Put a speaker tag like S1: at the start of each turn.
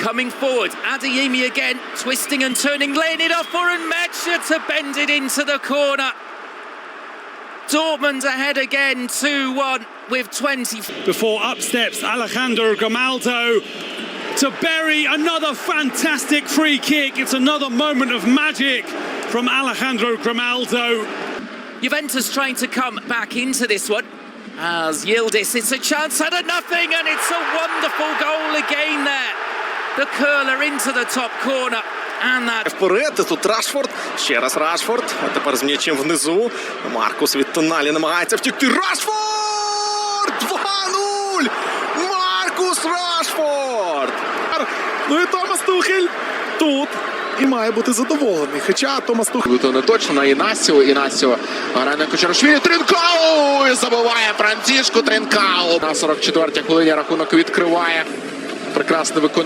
S1: coming forward. Adeyemi again, twisting and turning, laying it off for Nmecha to bend it into the corner. Dortmund ahead again, 2-1 with 20.
S2: before up steps Alejandro Grimaldo to bury another fantastic free kick. It's another moment of magic from Alejandro Grimaldo.
S1: Juventus trying to come back into this one. As Yildiz, it's a chance at a nothing, and it's a wonderful goal again there. The curler into the top corner, and that
S3: Вперед, і тут Рашфорд. Ще раз Рашфорд. А тепер з м'ячем внизу. Маркус від Тоналі намагається втікти. Рашфорд! 2-0! Маркус Рашфорд! Ну і Томас Тухель тут. І має бути задоволений. Хоча Томас Тухель
S4: То не точно на Інасіо. Інасіо грає на Кочерошвілі. Тринкау! І Забиває Францішку Тринкау. На 44-й хвилині рахунок відкриває. Прекрасне виконання.